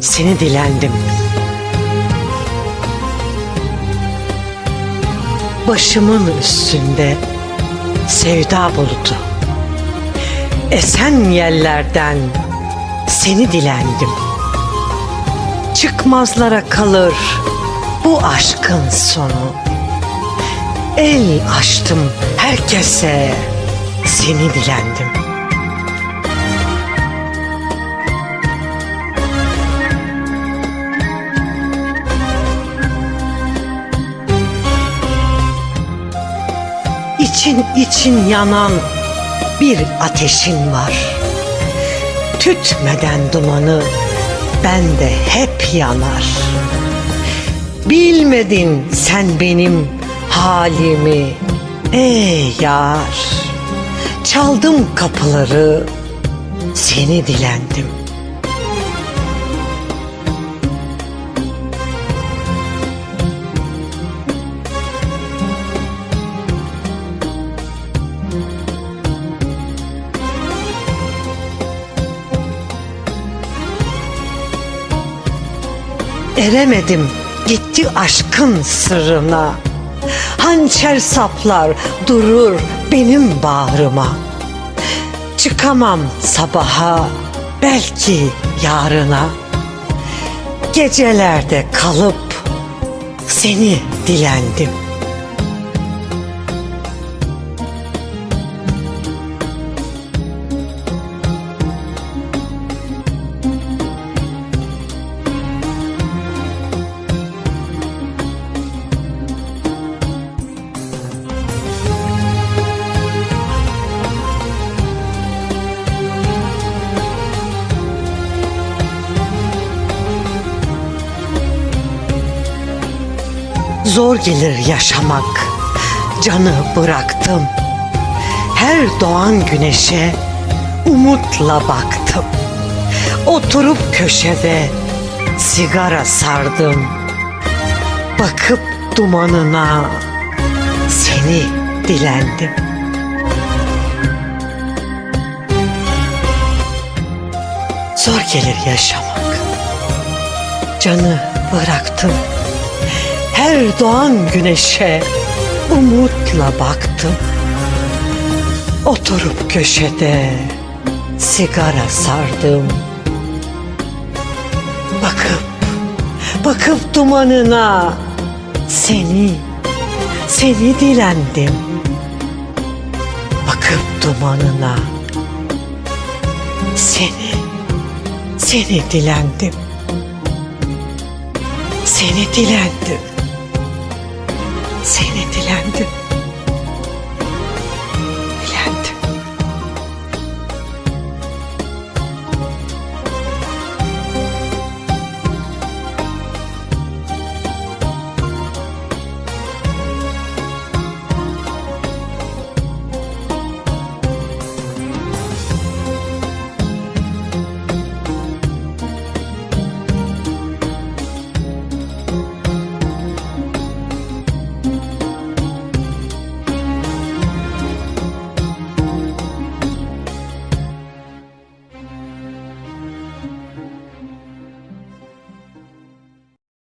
seni dilendim. Başımın üstünde sevda bulutu. Esen yerlerden seni dilendim. Çıkmazlara kalır bu aşkın sonu. El açtım herkese seni dilendim. İçin için yanan bir ateşin var. Tütmeden dumanı bende hep yanar. Bilmedin sen benim halimi ey yar. Çaldım kapıları seni dilendim. Eremedim gitti aşkın sırrına. Hançer saplar durur benim bağrıma. Çıkamam sabaha belki yarına. Gecelerde kalıp seni dilendim. Zor gelir yaşamak. Canı bıraktım. Her doğan güneşe umutla baktım. Oturup köşede sigara sardım. Bakıp dumanına seni dilendim. Zor gelir yaşamak. Canı bıraktım. Her doğan güneşe umutla baktım. Oturup köşede sigara sardım. Bakıp, bakıp dumanına seni, seni dilendim. Bakıp dumanına seni, seni dilendim. Seni dilendim. Seni dilendim.